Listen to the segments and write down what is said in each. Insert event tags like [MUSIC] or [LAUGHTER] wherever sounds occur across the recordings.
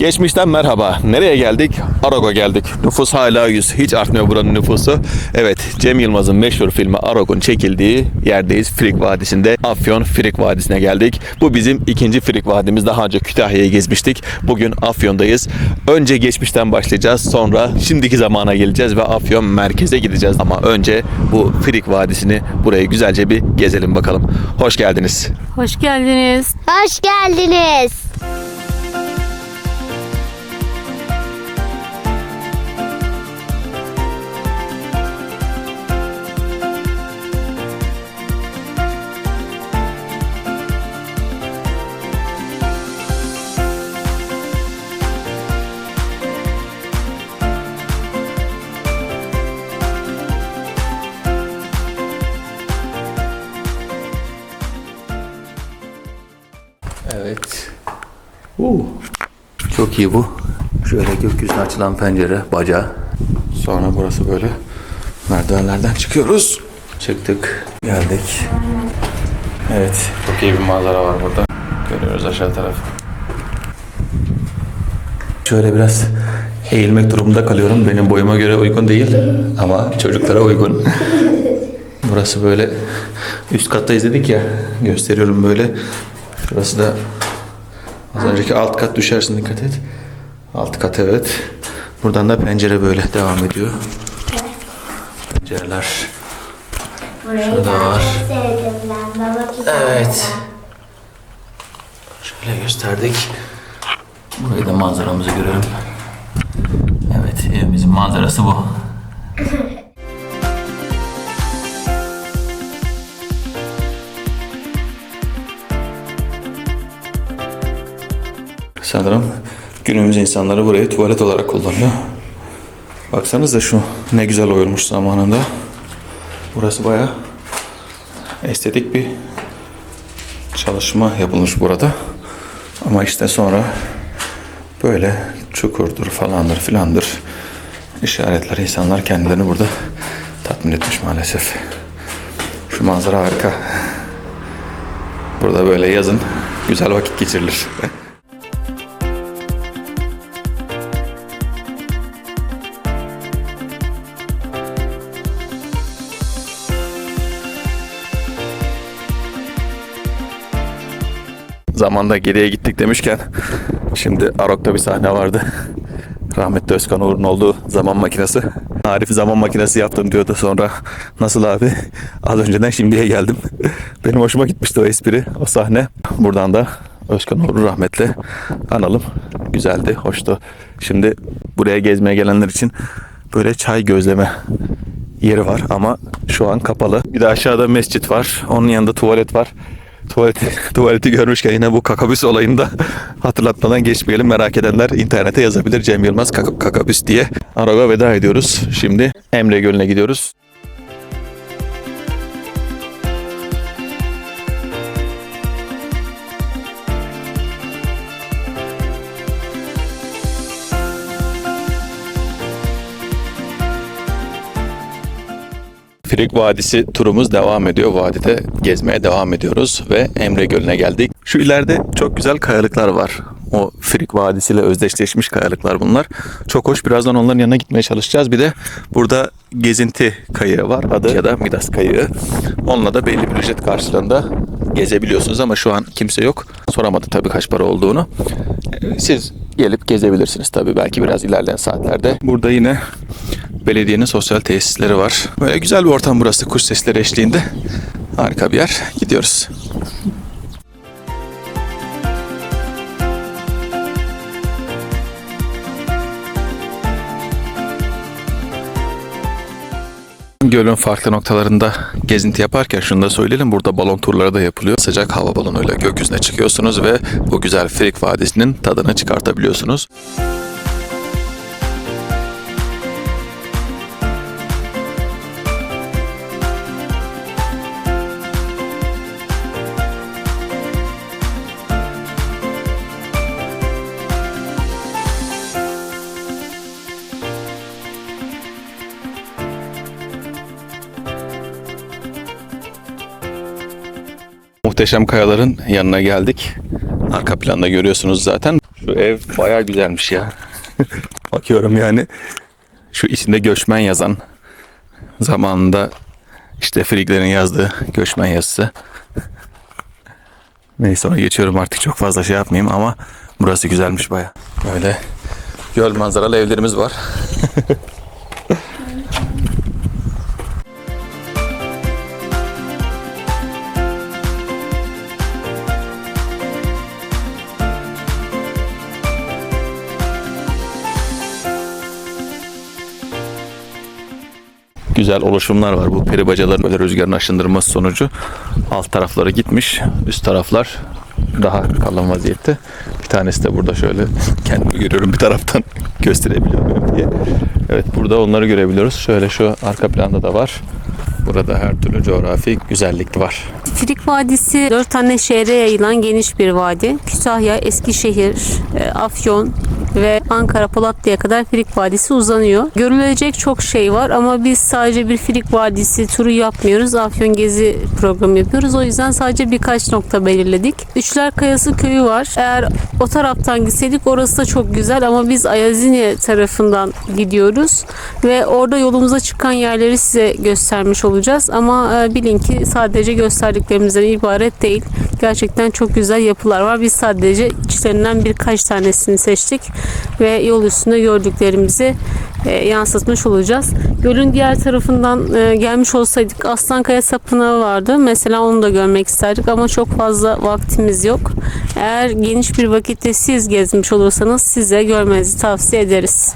Geçmişten merhaba. Nereye geldik? Arag'a geldik. Nüfus hala 100. Hiç artmıyor buranın nüfusu. Evet, Cem Yılmaz'ın meşhur filmi Arag'ın çekildiği yerdeyiz. Frik Vadisi'nde. Afyon Frik Vadisi'ne geldik. Bu bizim ikinci Frik Vadimiz. Daha önce Kütahya'yı gezmiştik. Bugün Afyon'dayız. Önce geçmişten başlayacağız. Sonra şimdiki zamana geleceğiz ve Afyon merkeze gideceğiz. Ama önce bu Frik Vadisi'ni burayı güzelce bir gezelim bakalım. Hoş geldiniz. Hoş geldiniz. Hoş geldiniz. Evet. Oo. Çok iyi bu. Şöyle gökyüzüne açılan pencere, baca. Sonra burası böyle merdivenlerden çıkıyoruz. Çıktık, geldik. Evet, çok iyi bir manzara var burada. Görüyoruz aşağı tarafı. Şöyle biraz eğilmek durumunda kalıyorum. Benim boyuma göre uygun değil ama çocuklara uygun. Burası böyle üst katta izledik ya. Gösteriyorum böyle. Şurası da az önceki alt kat düşersin dikkat et. Alt kat evet. Buradan da pencere böyle devam ediyor. Pencereler. Şurada var. Evet. Şöyle gösterdik. Burayı da manzaramızı görelim. Evet evimizin manzarası bu. [LAUGHS] Sanırım günümüz insanları burayı tuvalet olarak kullanıyor. Baksanıza şu ne güzel oyulmuş zamanında. Burası baya estetik bir çalışma yapılmış burada. Ama işte sonra böyle çukurdur falandır filandır işaretler insanlar kendilerini burada tatmin etmiş maalesef. Şu manzara harika. Burada böyle yazın güzel vakit geçirilir. [LAUGHS] zamanda geriye gittik demişken şimdi Arok'ta bir sahne vardı. Rahmetli Özkan Uğur'un olduğu zaman makinesi. Arif zaman makinesi yaptım diyordu sonra. Nasıl abi? Az önceden şimdiye geldim. Benim hoşuma gitmişti o espri, o sahne. Buradan da Özkan Uğur'u rahmetle analım. Güzeldi, hoştu. Şimdi buraya gezmeye gelenler için böyle çay gözleme yeri var ama şu an kapalı. Bir de aşağıda mescit var. Onun yanında tuvalet var. Tuvaleti, [LAUGHS] tuvaleti görmüşken yine bu kakabüs olayında [LAUGHS] hatırlatmadan geçmeyelim. Merak edenler internete yazabilir Cem Yılmaz kaka- kakabüs diye. Araba veda ediyoruz. Şimdi Emre Gölü'ne gidiyoruz. Frik Vadisi turumuz devam ediyor. Vadide gezmeye devam ediyoruz ve Emre Gölü'ne geldik. Şu ileride çok güzel kayalıklar var. O Frik Vadisi ile özdeşleşmiş kayalıklar bunlar. Çok hoş. Birazdan onların yanına gitmeye çalışacağız. Bir de burada gezinti kayığı var. Adı ya da Midas kayığı. Onunla da belli bir ücret karşılığında gezebiliyorsunuz ama şu an kimse yok. Soramadı tabii kaç para olduğunu. Siz gelip gezebilirsiniz tabii belki biraz ilerleyen saatlerde. Burada yine belediyenin sosyal tesisleri var. Böyle güzel bir ortam burası kuş sesleri eşliğinde. Harika bir yer. Gidiyoruz. Gölün farklı noktalarında gezinti yaparken şunu da söyleyelim. Burada balon turları da yapılıyor. Sıcak hava balonuyla gökyüzüne çıkıyorsunuz ve bu güzel Frik Vadisi'nin tadını çıkartabiliyorsunuz. Muhteşem kayaların yanına geldik. Arka planda görüyorsunuz zaten. Şu ev bayağı güzelmiş ya. [LAUGHS] Bakıyorum yani şu içinde göçmen yazan zamanında işte Frigler'in yazdığı göçmen yazısı. Neyse ona geçiyorum artık çok fazla şey yapmayayım ama burası güzelmiş baya. Böyle göl manzaralı evlerimiz var. [LAUGHS] güzel oluşumlar var. Bu peri bacaların böyle rüzgarın aşındırması sonucu alt tarafları gitmiş. Üst taraflar daha kalın vaziyette. Bir tanesi de burada şöyle kendimi görüyorum bir taraftan [LAUGHS] gösterebiliyor muyum diye. Evet burada onları görebiliyoruz. Şöyle şu arka planda da var. Burada her türlü coğrafi güzellik var. Frik Vadisi dört tane şehre yayılan geniş bir vadi. Kütahya, Eskişehir, e, Afyon ve Ankara Polatlı'ya kadar Frik Vadisi uzanıyor. Görülecek çok şey var ama biz sadece bir Frik Vadisi turu yapmıyoruz. Afyon gezi programı yapıyoruz. O yüzden sadece birkaç nokta belirledik. Üçler Kayası köyü var. Eğer o taraftan gitseydik orası da çok güzel ama biz Ayazine tarafından gidiyoruz ve orada yolumuza çıkan yerleri size göstermiş olacağız. Ama e, bilin ki sadece gösterdiklerimizden ibaret değil. Gerçekten çok güzel yapılar var. Biz sadece içlerinden birkaç tanesini seçtik ve yol üstünde gördüklerimizi e, yansıtmış olacağız. Gölün diğer tarafından e, gelmiş olsaydık Aslankaya Sapınağı vardı. Mesela onu da görmek isterdik ama çok fazla vaktimiz yok. Eğer geniş bir vakitte siz gezmiş olursanız size görmenizi tavsiye ederiz.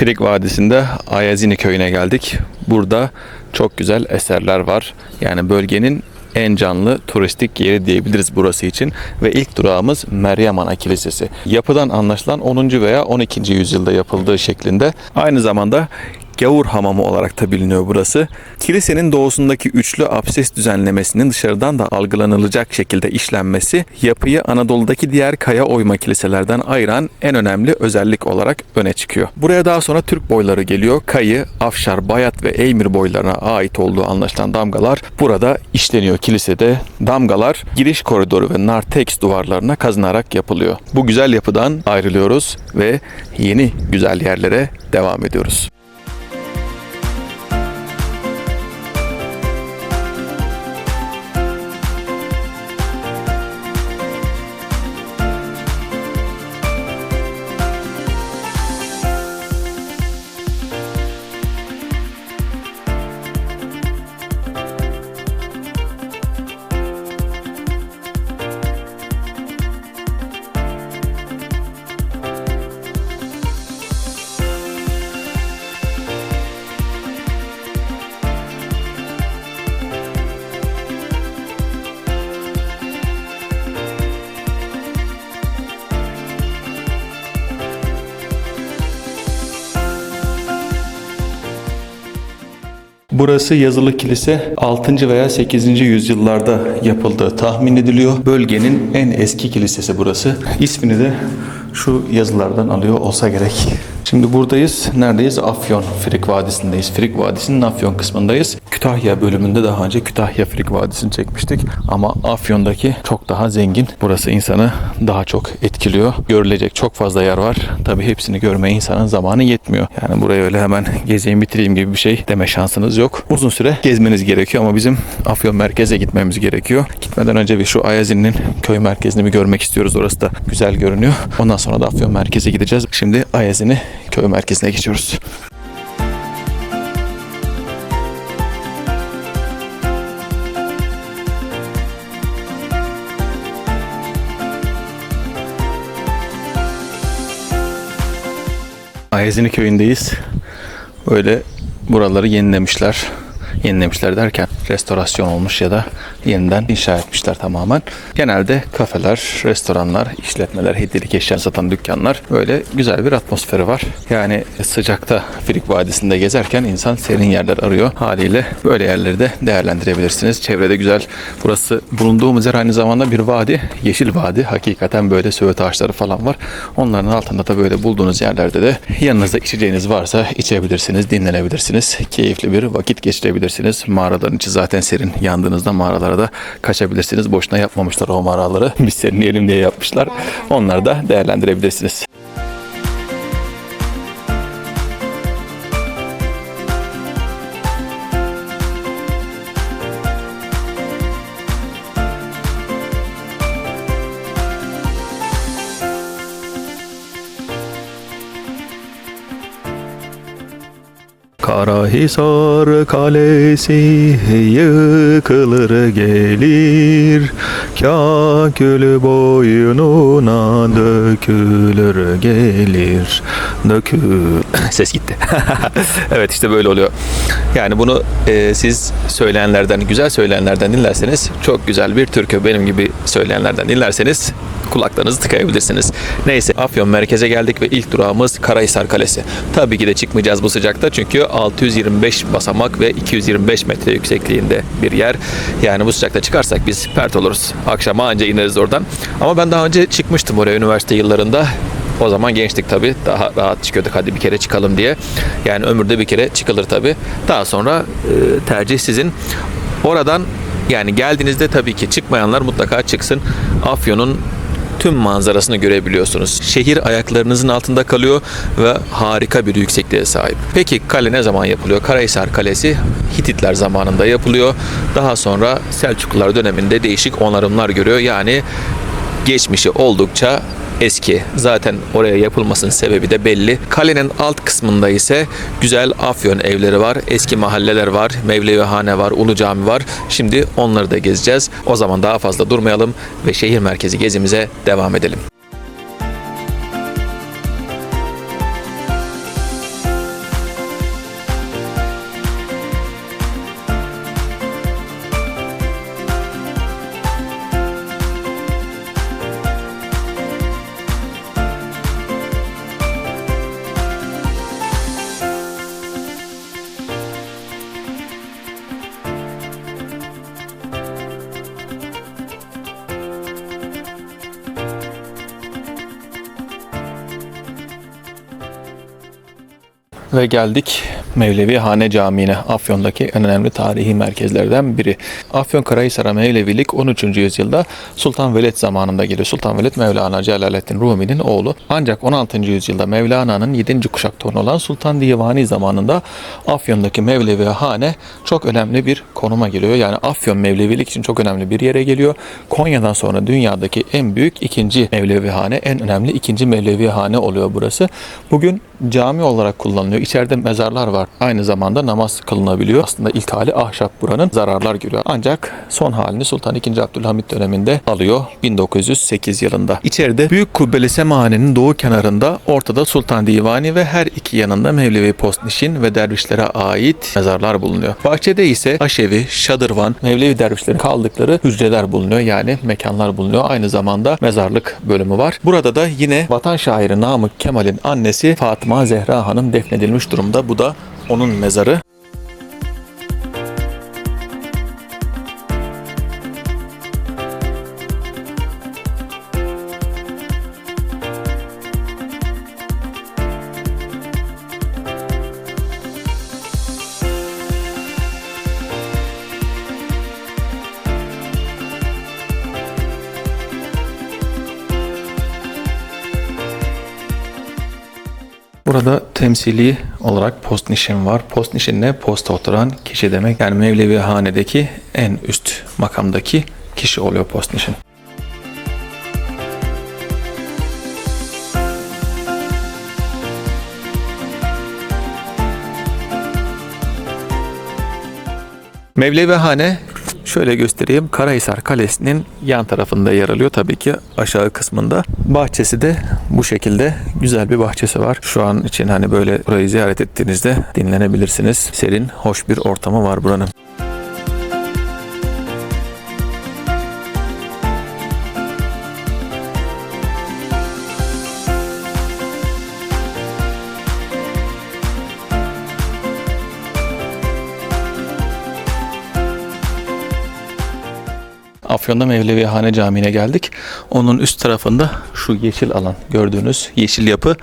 Frig Vadisi'nde Ayazini köyüne geldik. Burada çok güzel eserler var. Yani bölgenin en canlı turistik yeri diyebiliriz burası için. Ve ilk durağımız Meryem Ana Kilisesi. Yapıdan anlaşılan 10. veya 12. yüzyılda yapıldığı şeklinde. Aynı zamanda Gavur Hamamı olarak da biliniyor burası. Kilisenin doğusundaki üçlü abses düzenlemesinin dışarıdan da algılanılacak şekilde işlenmesi yapıyı Anadolu'daki diğer kaya oyma kiliselerden ayıran en önemli özellik olarak öne çıkıyor. Buraya daha sonra Türk boyları geliyor. Kayı, Afşar, Bayat ve Eymir boylarına ait olduğu anlaşılan damgalar burada işleniyor kilisede. Damgalar giriş koridoru ve narteks duvarlarına kazınarak yapılıyor. Bu güzel yapıdan ayrılıyoruz ve yeni güzel yerlere devam ediyoruz. Burası yazılı kilise 6. veya 8. yüzyıllarda yapıldığı tahmin ediliyor. Bölgenin en eski kilisesi burası. İsmini de şu yazılardan alıyor olsa gerek. Şimdi buradayız. Neredeyiz? Afyon Frik Vadisi'ndeyiz. Frik Vadisi'nin Afyon kısmındayız. Kütahya bölümünde daha önce Kütahya Frik Vadisi'ni çekmiştik. Ama Afyon'daki çok daha zengin. Burası insanı daha çok etkiliyor. Görülecek çok fazla yer var. Tabii hepsini görmeye insanın zamanı yetmiyor. Yani buraya öyle hemen gezeyim bitireyim gibi bir şey deme şansınız yok. Uzun süre gezmeniz gerekiyor ama bizim Afyon merkeze gitmemiz gerekiyor. Gitmeden önce bir şu Ayazi'nin köy merkezini bir görmek istiyoruz. Orası da güzel görünüyor. Ondan sonra da Afyon merkeze gideceğiz. Şimdi Ayazi'ni köy merkezine geçiyoruz. Ayazini köyündeyiz. Böyle buraları yenilemişler. Yenilemişler derken restorasyon olmuş ya da yeniden inşa etmişler tamamen. Genelde kafeler, restoranlar, işletmeler, hediyelik eşya satan dükkanlar böyle güzel bir atmosferi var. Yani sıcakta Frik Vadisi'nde gezerken insan serin yerler arıyor. Haliyle böyle yerleri de değerlendirebilirsiniz. Çevrede güzel. Burası bulunduğumuz yer aynı zamanda bir vadi. Yeşil vadi. Hakikaten böyle söğüt ağaçları falan var. Onların altında da böyle bulduğunuz yerlerde de yanınızda içeceğiniz varsa içebilirsiniz, dinlenebilirsiniz. Keyifli bir vakit geçirebilirsiniz. Mağaraların içi zaten serin. Yandığınızda mağaralara da kaçabilirsiniz. Boşuna yapmamışlar o mağaraları. [LAUGHS] Biz serinleyelim diye yapmışlar. Onları da değerlendirebilirsiniz. Karahisar kalesi yıkılır gelir. Kakülü boynuna dökülür gelir Dökül... [LAUGHS] Ses gitti. [LAUGHS] evet işte böyle oluyor. Yani bunu e, siz söyleyenlerden, güzel söyleyenlerden dinlerseniz çok güzel bir türkü benim gibi söyleyenlerden dinlerseniz kulaklarınızı tıkayabilirsiniz. Neyse Afyon merkeze geldik ve ilk durağımız Karahisar Kalesi. Tabii ki de çıkmayacağız bu sıcakta çünkü 625 basamak ve 225 metre yüksekliğinde bir yer. Yani bu sıcakta çıkarsak biz pert oluruz. Akşama anca ineriz oradan. Ama ben daha önce çıkmıştım oraya üniversite yıllarında. O zaman gençtik tabii. Daha rahat çıkıyorduk hadi bir kere çıkalım diye. Yani ömürde bir kere çıkılır tabii. Daha sonra e, tercih sizin. Oradan yani geldiğinizde tabii ki çıkmayanlar mutlaka çıksın. Afyon'un tüm manzarasını görebiliyorsunuz. Şehir ayaklarınızın altında kalıyor ve harika bir yüksekliğe sahip. Peki kale ne zaman yapılıyor? Karahisar Kalesi Hititler zamanında yapılıyor. Daha sonra Selçuklular döneminde değişik onarımlar görüyor. Yani geçmişi oldukça eski. Zaten oraya yapılmasının sebebi de belli. Kalenin alt kısmında ise güzel Afyon evleri var. Eski mahalleler var. Mevlevihane var. Ulu Cami var. Şimdi onları da gezeceğiz. O zaman daha fazla durmayalım ve şehir merkezi gezimize devam edelim. Ve geldik Mevlevi Hane Camii'ne. Afyon'daki en önemli tarihi merkezlerden biri. Afyon Karahisar'a Mevlevilik 13. yüzyılda Sultan Veled zamanında geliyor. Sultan Veled Mevlana Celaleddin Rumi'nin oğlu. Ancak 16. yüzyılda Mevlana'nın 7. kuşak torunu olan Sultan Divani zamanında Afyon'daki Mevlevi Hane çok önemli bir konuma geliyor. Yani Afyon Mevlevilik için çok önemli bir yere geliyor. Konya'dan sonra dünyadaki en büyük ikinci Mevlevi Hane, en önemli ikinci Mevlevi Hane oluyor burası. Bugün cami olarak kullanılıyor. İçeride mezarlar var. Aynı zamanda namaz kılınabiliyor. Aslında ilk hali ahşap buranın zararlar görüyor. Ancak son halini Sultan II. Abdülhamit döneminde alıyor 1908 yılında. İçeride Büyük Kubbeli Semahane'nin doğu kenarında ortada Sultan Divani ve her iki yanında Mevlevi Postnişin ve dervişlere ait mezarlar bulunuyor. Bahçede ise aşevi, şadırvan, Mevlevi dervişlerin kaldıkları hücreler bulunuyor. Yani mekanlar bulunuyor. Aynı zamanda mezarlık bölümü var. Burada da yine vatan şairi Namık Kemal'in annesi Fatıma Zehra Hanım defnedilmiş durumda. Bu da onun mezarı. Burada temsili olarak post nişin var. Post nişin ne? Posta oturan kişi demek. Yani Mevlevi hanedeki en üst makamdaki kişi oluyor post nişin. Mevlevihane Şöyle göstereyim. Karahisar Kalesi'nin yan tarafında yer alıyor tabii ki aşağı kısmında. Bahçesi de bu şekilde güzel bir bahçesi var. Şu an için hani böyle burayı ziyaret ettiğinizde dinlenebilirsiniz. Serin, hoş bir ortamı var buranın. Afyon'da Mevlevihane Camii'ne geldik. Onun üst tarafında şu yeşil alan gördüğünüz yeşil yapı.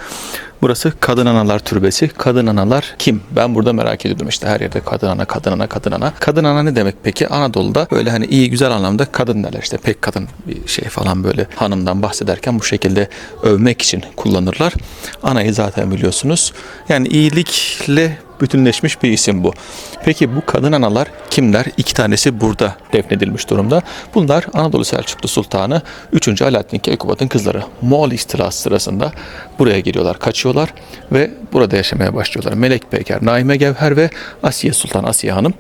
Burası Kadın Analar Türbesi. Kadın Analar kim? Ben burada merak ediyordum işte her yerde kadın ana, kadın ana, kadın ana. Kadın ana ne demek peki? Anadolu'da böyle hani iyi güzel anlamda kadın derler işte pek kadın bir şey falan böyle hanımdan bahsederken bu şekilde övmek için kullanırlar. Anayı zaten biliyorsunuz. Yani iyilikle bütünleşmiş bir isim bu. Peki bu kadın analar kimler? İki tanesi burada defnedilmiş durumda. Bunlar Anadolu Selçuklu Sultanı 3. Alaaddin Keykubat'ın kızları. Moğol istilası sırasında buraya geliyorlar, kaçıyorlar ve burada yaşamaya başlıyorlar. Melek Peyker, Naime Gevher ve Asiye Sultan Asiye Hanım.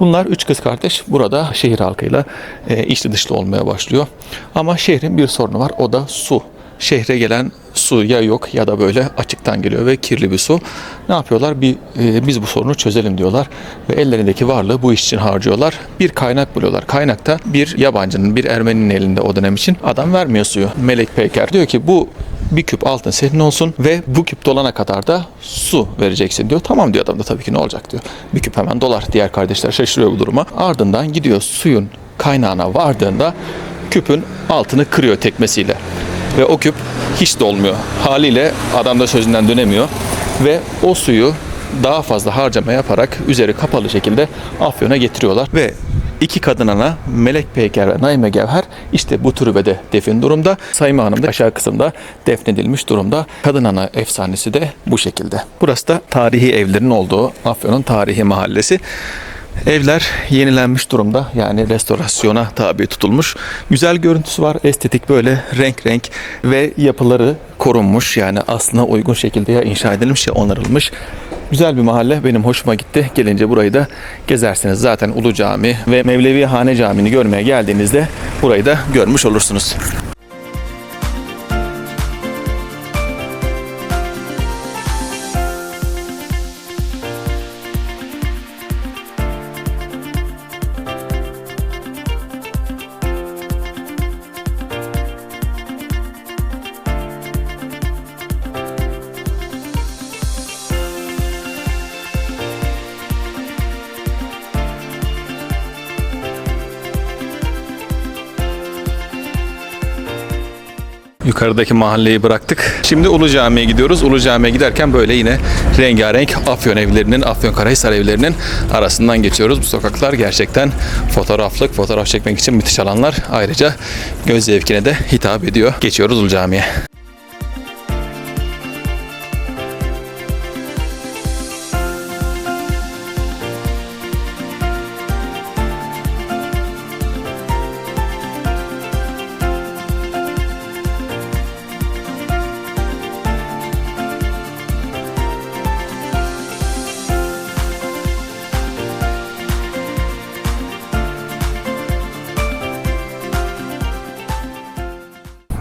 Bunlar üç kız kardeş burada şehir halkıyla e, içli dışlı olmaya başlıyor. Ama şehrin bir sorunu var o da su. Şehre gelen su ya yok ya da böyle açıktan geliyor ve kirli bir su. Ne yapıyorlar? Bir e, biz bu sorunu çözelim diyorlar ve ellerindeki varlığı bu iş için harcıyorlar. Bir kaynak buluyorlar. Kaynakta bir yabancının, bir Ermeninin elinde o dönem için adam vermiyor suyu. Melek Peyker diyor ki bu bir küp altın senin olsun ve bu küp dolana kadar da su vereceksin diyor. Tamam diyor adam da tabii ki ne olacak diyor. Bir küp hemen dolar. Diğer kardeşler şaşırıyor bu duruma. Ardından gidiyor suyun kaynağına vardığında küpün altını kırıyor tekmesiyle. Ve o küp hiç dolmuyor. Haliyle adam da sözünden dönemiyor. Ve o suyu daha fazla harcama yaparak üzeri kapalı şekilde Afyon'a getiriyorlar. Ve iki kadın ana Melek Peyker ve Naime Gevher işte bu türbede defin durumda. Sayma Hanım da aşağı kısımda defnedilmiş durumda. Kadın ana efsanesi de bu şekilde. Burası da tarihi evlerin olduğu Afyon'un tarihi mahallesi. Evler yenilenmiş durumda. Yani restorasyona tabi tutulmuş. Güzel görüntüsü var. Estetik böyle renk renk ve yapıları korunmuş. Yani aslına uygun şekilde ya inşa edilmiş ya onarılmış. Güzel bir mahalle. Benim hoşuma gitti. Gelince burayı da gezersiniz. Zaten Ulu Cami ve Mevlevi Hane Camii'ni görmeye geldiğinizde burayı da görmüş olursunuz. Yukarıdaki mahalleyi bıraktık. Şimdi Ulu Cami'ye gidiyoruz. Ulu Cami'ye giderken böyle yine rengarenk Afyon evlerinin, Afyonkarahisar evlerinin arasından geçiyoruz. Bu sokaklar gerçekten fotoğraflık, fotoğraf çekmek için müthiş alanlar. Ayrıca göz zevkine de hitap ediyor. Geçiyoruz Ulu Cami'ye.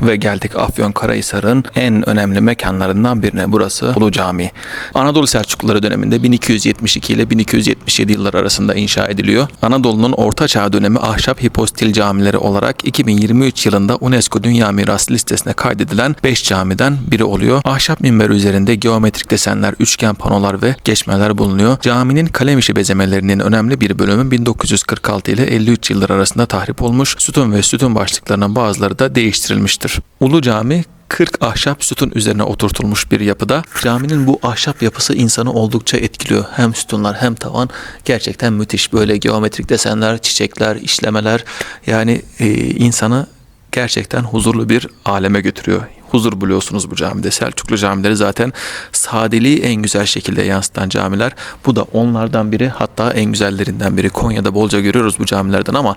Ve geldik Afyonkarahisar'ın en önemli mekanlarından birine. Burası Ulu Cami. Anadolu Selçukluları döneminde 1272 ile 1277 yıllar arasında inşa ediliyor. Anadolu'nun Orta Çağ dönemi ahşap hipostil camileri olarak 2023 yılında UNESCO Dünya Mirası listesine kaydedilen 5 camiden biri oluyor. Ahşap minber üzerinde geometrik desenler, üçgen panolar ve geçmeler bulunuyor. Caminin kalem işi bezemelerinin önemli bir bölümü 1946 ile 53 yıllar arasında tahrip olmuş. Sütun ve sütun başlıklarının bazıları da değiştirilmiştir. Ulu Cami 40 ahşap sütun üzerine oturtulmuş bir yapıda. Caminin bu ahşap yapısı insanı oldukça etkiliyor. Hem sütunlar hem tavan gerçekten müthiş. Böyle geometrik desenler, çiçekler, işlemeler yani e, insanı gerçekten huzurlu bir aleme götürüyor. Huzur buluyorsunuz bu camide. Selçuklu camileri zaten sadeliği en güzel şekilde yansıtan camiler. Bu da onlardan biri hatta en güzellerinden biri. Konya'da bolca görüyoruz bu camilerden ama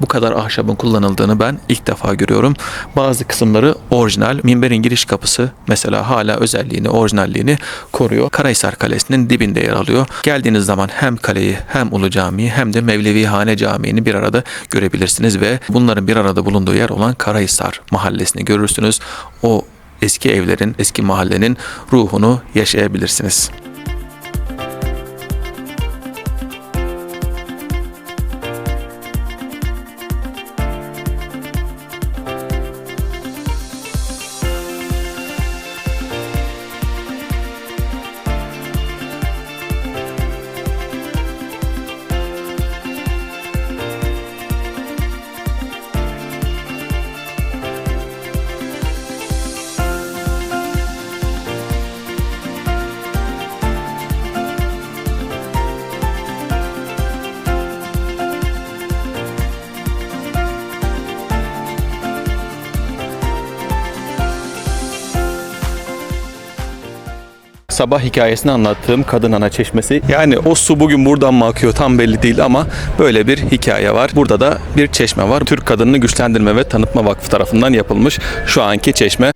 bu kadar ahşabın kullanıldığını ben ilk defa görüyorum. Bazı kısımları orijinal. Minberin giriş kapısı mesela hala özelliğini, orijinalliğini koruyor. Karahisar Kalesi'nin dibinde yer alıyor. Geldiğiniz zaman hem kaleyi hem Ulu Camii'yi hem de Mevlevi Hane Camii'ni bir arada görebilirsiniz ve bunların bir arada bulunduğu yer olan Karahisar Mahallesi'ni görürsünüz. O eski evlerin, eski mahallenin ruhunu yaşayabilirsiniz. Sabah hikayesini anlattığım Kadın Ana Çeşmesi. Yani o su bugün buradan mı akıyor tam belli değil ama böyle bir hikaye var. Burada da bir çeşme var. Türk Kadınını Güçlendirme ve Tanıtma Vakfı tarafından yapılmış şu anki çeşme.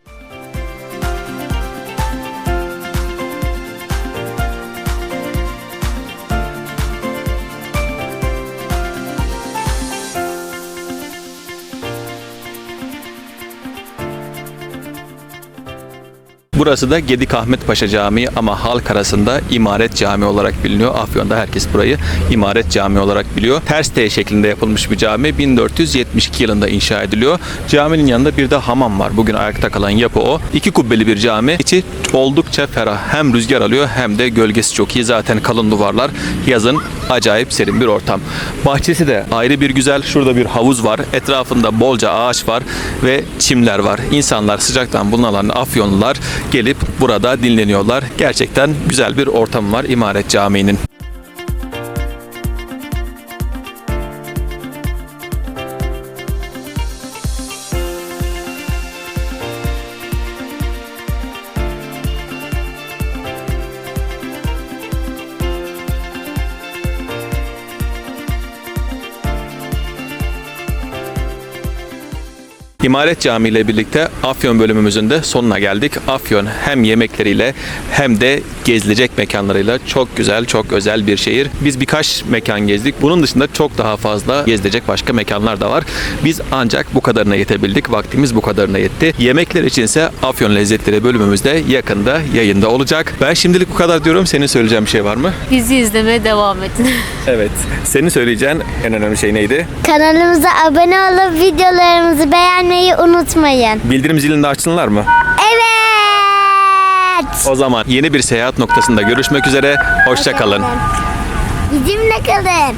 Burası da Gedik Ahmet Paşa Camii ama halk arasında İmaret Camii olarak biliniyor. Afyon'da herkes burayı İmaret Camii olarak biliyor. Ters T şeklinde yapılmış bir cami. 1472 yılında inşa ediliyor. Caminin yanında bir de hamam var. Bugün ayakta kalan yapı o. İki kubbeli bir cami. İçi oldukça ferah. Hem rüzgar alıyor hem de gölgesi çok iyi. Zaten kalın duvarlar. Yazın acayip serin bir ortam. Bahçesi de ayrı bir güzel. Şurada bir havuz var. Etrafında bolca ağaç var ve çimler var. İnsanlar sıcaktan bunalan Afyonlular gelip burada dinleniyorlar. Gerçekten güzel bir ortam var İmaret Camii'nin. İmaret Camii ile birlikte Afyon bölümümüzün de sonuna geldik. Afyon hem yemekleriyle hem de gezilecek mekanlarıyla çok güzel, çok özel bir şehir. Biz birkaç mekan gezdik. Bunun dışında çok daha fazla gezilecek başka mekanlar da var. Biz ancak bu kadarına yetebildik. Vaktimiz bu kadarına yetti. Yemekler içinse Afyon Lezzetleri bölümümüzde yakında yayında olacak. Ben şimdilik bu kadar diyorum. Senin söyleyeceğin bir şey var mı? Bizi izlemeye devam edin. [LAUGHS] Evet. Senin söyleyeceğin en önemli şey neydi? Kanalımıza abone olup videolarımızı beğenmeyi unutmayın. Bildirim zilini de açsınlar mı? Evet. O zaman yeni bir seyahat noktasında görüşmek üzere. Hoşça kalın. Bizimle kalın.